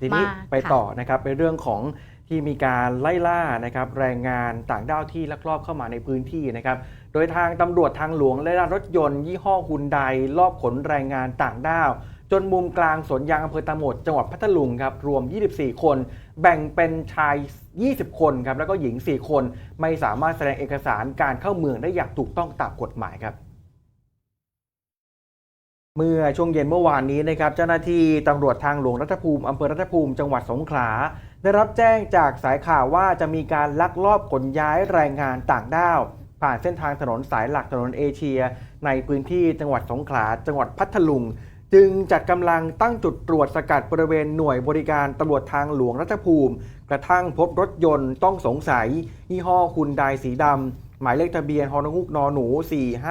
ทีนี้มาไปค่ะต่อนะครับเป็นเรื่องของที่มีการไล่ล่านะครับแรงงานต่างด้าวที่ลักลอบเข้ามาในพื้นที่นะครับ โดยทางตำรวจทางหลวงไล่ล่ารถยนต์ ยี่ห้อฮุนไดลอบขนแรงงานต่างด้าว จนมุมกลางสวนยางอำเภอตะโหมดจังหวัดพัทลุงครับรวม 24 คน แบ่งเป็นชาย 20 คนครับแล้วก็หญิง 4 คน ไม่สามารถแสดงเอกสารการเข้าเมืองได้อย่างถูกต้องตามกฎหมายครับ เมื่อช่วงเย็นเมื่อวานนี้นะครับเจ้าหน้าที่ตำรวจทางหลวงรัฐภูมิอำเภอรัฐภูมิจังหวัดสงขลา ได้รับแจ้งจากสายข่าวว่าจะมีการลักลอบขนย้ายแรงงานต่างด้าว ผ่านเส้นทางถนนสายหลักถนนเอเชีย ในพื้นที่จังหวัดสงขลา จังหวัดพัทลุง จึงจัดกำลังตั้งจุดตรวจสกัดบริเวณหน่วยบริการตำรวจทางหลวงรัฐภูมิ กระทั่งพบรถยนต์ต้องสงสัยยี่ห้อคุณไดสีดำหมายเลขทะเบียนฮอนงุกนอหนู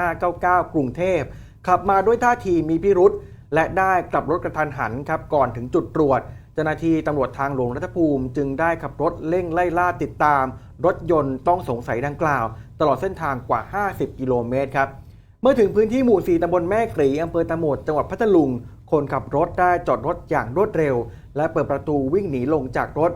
4599 กรุงเทพ ขับมาด้วยท่าทีมีพิรุษและได้กลับรถกระทันหันครับก่อนถึงจุดตรวจเจ้าหน้าที่ตำรวจทางหลวงรัฐภูมิ จึงได้ขับรถเร่งไล่ล่าติดตาม รถยนต์ต้องสงสัยดังกล่าว ตลอดเส้นทางกว่า 50 กิโลเมตรครับ เมื่อถึงพื้นที่หมู่ 4ตำบลแม่กรีอำเภอตะโหมดจังหวัดพัทลุง คนขับรถได้จอดรถอย่างรวดเร็ว และเปิดประตูวิ่งหนีลงจากรถ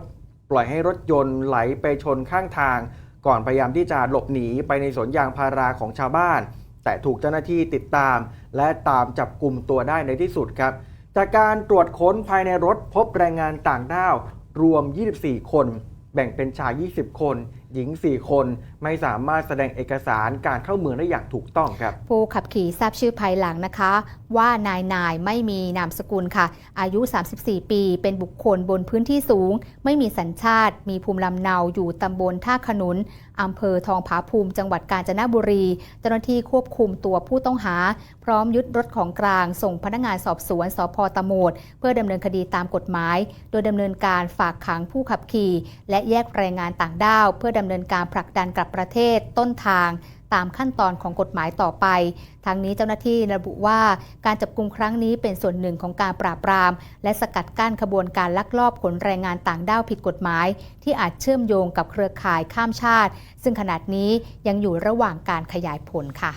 ปล่อยให้รถยนต์ไหลไปชนข้างทาง ก่อนพยายามที่จะหลบหนีไปในสวนยางพาราของชาวบ้าน แต่ถูกเจ้าหน้าที่ติดตาม และตามจับกลุ่มตัวได้ในที่สุดครับ จากการตรวจค้นภายในรถพบแรงงานต่างด้าว รวม 24 คน แบ่งเป็นชาย 20 คน หญิง 4 คนไม่สามารถแสดงเอกสารการเข้าเมืองได้อย่างถูกต้องครับ ผู้ขับขี่ทราบชื่อภายหลังนะคะ ว่านายนายไม่มีนามสกุลค่ะ อายุ 34 ปี เป็นบุคคลบนพื้นที่สูง ไม่มีสัญชาติ มีภูมิลำเนาอยู่ตำบลท่าขนุนอำเภอทองผาภูมิจังหวัดกาญจนบุรี เจ้าหน้าที่ควบคุมตัวผู้ต้องหา พร้อมยึดรถของกลาง ส่งพนักงานสอบสวนสพตะโมดเพื่อดำเนินคดีตามกฎหมาย โดยดำเนินการฝากขังผู้ขับขี่ และแยกแรงงานต่างด้าว เพื่อดำเนินการผลักดันกลับประเทศต้นทางตามขั้นตอนของกฎหมายต่อไป ทางนี้เจ้าหน้าที่ระบุว่าการจับกลุ่มครั้งนี้เป็นส่วนหนึ่งของการปราบปราม และสกัดกั้นขบวนการลักลอบขนแรงงานต่างด้าวผิดกฎหมาย ที่อาจเชื่อมโยงกับเครือข่ายข้ามชาติ ซึ่งขณะนี้ยังอยู่ระหว่างการขยายผลค่ะ